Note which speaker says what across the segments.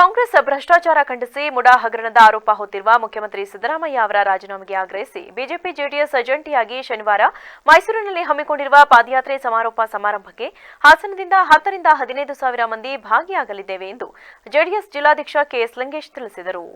Speaker 1: ಕಾಂಗ್ರೆಸ್ ಭ್ರಷ್ಟಾಚಾರ ಖಂಡಿಸಿ ಮುಡಾ ಹಗರಣದ ಆರೋಪ ಹೊತ್ತಿರುವ ಮುಖ್ಯಮಂತ್ರಿ ಸಿದ್ದರಾಮಯ್ಯ ಅವರ ರಾಜೀನಾಮೆಗೆ ಆಗ್ರಹಿಸಿ ಬಿಜೆಪಿ ಜೆಡಿಎಸ್ ಜಂಟಿಯಾಗಿ ಶನಿವಾರ ಮೈಸೂರಿನಲ್ಲಿ ಹಮ್ಮಿಕೊಂಡಿರುವ ಪಾದಯಾತ್ರೆ ಸಮಾರೋಪ ಸಮಾರಂಭಕ್ಕೆ ಹಾಸನದಿಂದ ಹತ್ತರಿಂದ ಹದಿನೈದು ಸಾವಿರ ಮಂದಿ ಭಾಗಿಯಾಗಲಿದ್ದೇವೆ ಎಂದು ಜೆಡಿಎಸ್ ಜಿಲ್ಲಾಧ್ಯಕ್ಷ ಕೆಎಸ್ ಲಂಗೇಶ್ ತಿಳಿಸಿದರು.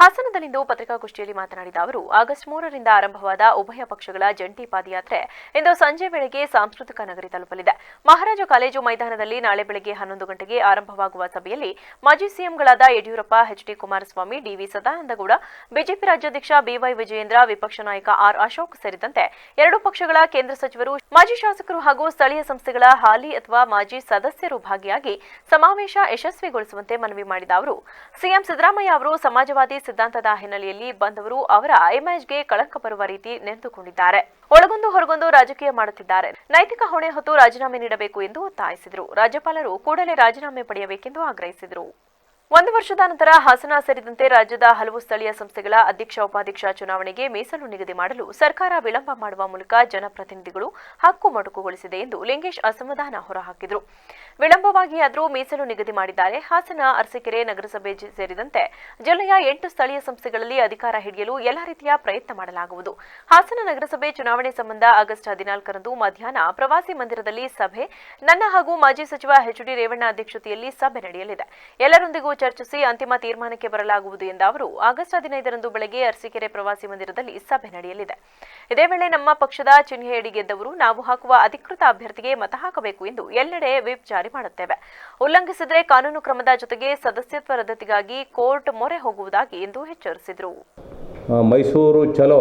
Speaker 1: ಹಾಸನದಲ್ಲಿಂದು ಪತ್ರಿಕಾಗೋಷ್ಠಿಯಲ್ಲಿ ಮಾತನಾಡಿದ ಅವರು, ಆಗಸ್ಟ್ ಮೂರರಿಂದ ಆರಂಭವಾದ ಉಭಯ ಪಕ್ಷಗಳ ಜಂಟಿ ಪಾದಯಾತ್ರೆ ಇಂದು ಸಂಜೆ ವೇಳೆಗೆ ಸಾಂಸ್ಕೃತಿಕ ನಗರಿ ತಲುಪಲಿದೆ. ಮಹಾರಾಜ ಕಾಲೇಜು ಮೈದಾನದಲ್ಲಿ ನಾಳೆ ಬೆಳಗ್ಗೆ ಹನ್ನೊಂದು ಗಂಟೆಗೆ ಆರಂಭವಾಗುವ ಸಭೆಯಲ್ಲಿ ಮಾಜಿ ಸಿಎಂಗಳಾದ Yediyurappa HD Kumaraswamy DV Sadanandagowda, BJP ರಾಜ್ಯಾಧ್ಯಕ್ಷ ಬಿವೈ ವಿಜಯೇಂದ್ರ, ವಿಪಕ್ಷ ನಾಯಕ ಆರ್ ಅಶೋಕ್ ಸೇರಿದಂತೆ ಎರಡು ಪಕ್ಷಗಳ ಕೇಂದ್ರ ಸಚಿವರು, ಮಾಜಿ ಶಾಸಕರು ಹಾಗೂ ಸ್ಥಳೀಯ ಸಂಸ್ಥೆಗಳ ಹಾಲಿ ಅಥವಾ ಮಾಜಿ ಸದಸ್ಯರು ಭಾಗಿಯಾಗಿ ಸಮಾವೇಶ ಯಶಸ್ವಿಗೊಳಿಸುವಂತೆ ಮನವಿ ಮಾಡಿದ ಅವರು. ಸಿಎಂ ಸಿದ್ದರಾಮಯ್ಯ ಅವರು ಸಮಾಜವಾದಿ ಸಿದ್ಧಾಂತದ ಹಿನ್ನೆಲೆಯಲ್ಲಿ ಬಂದವರು ಅವರ ಇಮೇಜ್ಗೆ ಕಳಂಕ ಬರುವ ರೀತಿ ನೆನೆದುಕೊಂಡಿದ್ದಾರೆ. ಒಳಗೊಂದು ಹೊರಗೊಂದು ರಾಜಕೀಯ ಮಾಡುತ್ತಿದ್ದಾರೆ. ನೈತಿಕ ಹೊಣೆ ಹೊತ್ತು ರಾಜೀನಾಮೆ ನೀಡಬೇಕು ಎಂದು ಒತ್ತಾಯಿಸಿದರು. ರಾಜ್ಯಪಾಲರು ಕೂಡಲೇ ರಾಜೀನಾಮೆ ಪಡೆಯಬೇಕೆಂದು ಆಗ್ರಹಿಸಿದರು. ಒಂದು ವರ್ಷದ ನಂತರ ಹಾಸನ ಸೇರಿದಂತೆ ರಾಜ್ಯದ ಹಲವು ಸ್ಥಳೀಯ ಸಂಸ್ಥೆಗಳ ಅಧ್ಯಕ್ಷ ಉಪಾಧ್ಯಕ್ಷ ಚುನಾವಣೆಗೆ ಮೀಸಲು ನಿಗದಿ ಮಾಡಲು ಸರ್ಕಾರ ವಿಳಂಬ ಮಾಡುವ ಮೂಲಕ ಜನಪ್ರತಿನಿಧಿಗಳು ಹಕ್ಕು ಮೊಟಕುಗೊಳಿಸಿದೆ ಎಂದು ಲಿಂಗೇಶ್ ಅಸಮಾಧಾನ ಹೊರಹಾಕಿದರು. ವಿಳಂಬವಾಗಿಯಾದರೂ ಮೀಸಲು ನಿಗದಿ ಮಾಡಿದ್ದಾರೆ. ಹಾಸನ, ಅರಸೀಕೆರೆ ನಗರಸಭೆ ಸೇರಿದಂತೆ ಜಿಲ್ಲೆಯ ಎಂಟು ಸ್ಥಳೀಯ ಸಂಸ್ಥೆಗಳಲ್ಲಿ ಅಧಿಕಾರ ಹಿಡಿಯಲು ಎಲ್ಲ ರೀತಿಯ ಪ್ರಯತ್ನ ಮಾಡಲಾಗುವುದು. ಹಾಸನ ನಗರಸಭೆ ಚುನಾವಣೆ ಸಂಬಂಧ ಆಗಸ್ಟ್ ಹದಿನಾಲ್ಕರಂದು ಮಧ್ಯಾಹ್ನ ಪ್ರವಾಸಿ ಮಂದಿರದಲ್ಲಿ ಸಭೆ. ನನ್ನ ಹಾಗೂ ಮಾಜಿ ಸಚಿವ ಎಚ್ಡಿ ರೇವಣ್ಣ ಅಧ್ಯಕ್ಷತೆಯಲ್ಲಿ ಸಭೆ ನಡೆಯಲಿದೆ. ಎಲ್ಲರೊಂದಿಗೂ ಚರ್ಚಿಸಿ ಅಂತಿಮ ತೀರ್ಮಾನಕ್ಕೆ ಬರಲಾಗುವುದು ಎಂದ ಅವರು, ಆಗಸ್ಟ್ ಹದಿನೈದರಂದು ಬೆಳಗ್ಗೆ ಅರಸೀಕೆರೆ ಪ್ರವಾಸಿ ಮಂದಿರದಲ್ಲಿ ಸಭೆ ನಡೆಯಲಿದೆ. ಇದೇ ವೇಳೆ ನಮ್ಮ ಪಕ್ಷದ ಚಿಹ್ನೆಯಡಿ ಗೆದ್ದವರು, ನಾವು ಹಾಕುವ ಅಧಿಕೃತ ಅಭ್ಯರ್ಥಿಗೆ ಮತ ಹಾಕಬೇಕು ಎಂದು ಎಲ್ಲೆಡೆ ವಿಪ್ ಜಾರಿ ಮಾಡುತ್ತೇವೆ. ಉಲ್ಲಂಘಿಸಿದರೆ ಕಾನೂನು ಕ್ರಮದ ಜೊತೆಗೆ ಸದಸ್ಯತ್ವ ರದ್ದತಿಗಾಗಿ ಕೋರ್ಟ್ ಮೊರೆ ಹೋಗುವುದಾಗಿ ಎಂದು ಎಚ್ಚರಿಸಿದರು.
Speaker 2: ಮೈಸೂರು ಚಲೋ.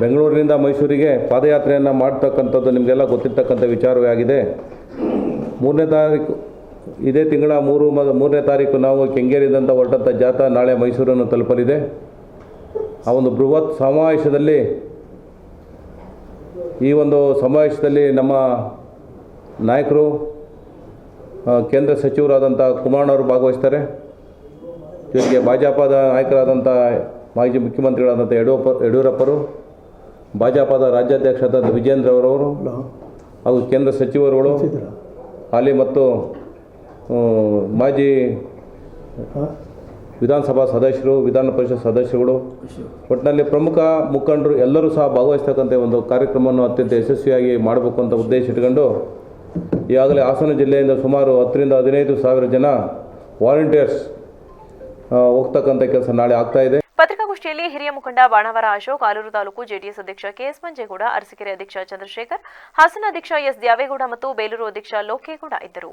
Speaker 2: ಬೆಂಗಳೂರಿನಿಂದ ಮೈಸೂರಿಗೆ ಪಾದಯಾತ್ರೆಯನ್ನು ಮಾಡ್ತಕ್ಕಂಥದ್ದು ನಿಮಗೆಲ್ಲ ಗೊತ್ತಿರ್ತಕ್ಕಂಥ ವಿಚಾರವೇ ಆಗಿದೆ. ಮೂರನೇ ತಾರೀಕು ಇದೇ ತಿಂಗಳ ಮೂರು ಮ ಮೂರನೇ ತಾರೀಕು ನಾವು ಕೆಂಗೇರಿದಂಥ ಹೊರಟಂಥ ಜಾಥಾ ನಾಳೆ ಮೈಸೂರನ್ನು ತಲುಪಲಿದೆ. ಆ ಒಂದು ಬೃಹತ್ ಸಮಾವೇಶದಲ್ಲಿ ಈ ಒಂದು ಸಮಾವೇಶದಲ್ಲಿ ನಮ್ಮ ನಾಯಕರು ಕೇಂದ್ರ ಸಚಿವರಾದಂಥ ಕುಮಾರಣ್ಣವರು ಭಾಗವಹಿಸ್ತಾರೆ. ಜೊತೆಗೆ ಭಾಜಪದ ನಾಯಕರಾದಂಥ ಮಾಜಿ ಮುಖ್ಯಮಂತ್ರಿಗಳಾದಂಥ ಯಡಿಯೂರಪ್ಪ ಯಡಿಯೂರಪ್ಪರು ಭಾಜಪದ ರಾಜ್ಯಾಧ್ಯಕ್ಷರಾದಂಥ ವಿಜೇಂದ್ರ ಅವರವರು ಹಾಗೂ ಕೇಂದ್ರ ಸಚಿವರುಗಳು ಹಾಲಿ ಮತ್ತು ಮಾಜಿ ವಿಧಾನಸಭಾ ಸದಸ್ಯರು ವಿಧಾನ ಪರಿಷತ್ ಸದಸ್ಯರುಗಳು ಒಟ್ಟಿನಲ್ಲಿ ಪ್ರಮುಖ ಮುಖಂಡರು ಎಲ್ಲರೂ ಸಹ ಭಾಗವಹಿಸ್ತಕ್ಕಂಥ ಒಂದು ಕಾರ್ಯಕ್ರಮವನ್ನು ಅತ್ಯಂತ ಯಶಸ್ವಿಯಾಗಿ ಮಾಡಬೇಕು ಅಂತ ಉದ್ದೇಶ ಇಟ್ಕೊಂಡು ಈಗಾಗಲೇ ಹಾಸನ ಜಿಲ್ಲೆಯಿಂದ ಸುಮಾರು ಹತ್ತರಿಂದ ಹದಿನೈದು ಸಾವಿರ ಜನ ವಾಲಂಟಿಯರ್ಸ್ ಹೋಗ್ತಕ್ಕಂಥ ಕೆಲಸ ನಾಳೆ ಆಗ್ತಾ ಇದೆ.
Speaker 1: ಪತ್ರಿಕಾಗೋಷ್ಠಿಯಲ್ಲಿ ಹಿರಿಯ ಮುಖಂಡ ಬಾಣವರ ಅಶೋಕ್ ಆಲೂರು ತಾಲೂಕು ಜೆಡಿಎಸ್ ಅಧ್ಯಕ್ಷ ಕೆಎಸ್ ಮಂಜೇಗೌಡ ಅರಸೀಕೆರೆ ಅಧ್ಯಕ್ಷ ಚಂದ್ರಶೇಖರ್ ಹಾಸನ ಅಧ್ಯಕ್ಷ ಎಸ್ ದ್ಯಾವೇಗೌಡ ಮತ್ತು ಬೇಲೂರು ಅಧ್ಯಕ್ಷ ಲೋಕೇಗೌಡ ಇದ್ದರು.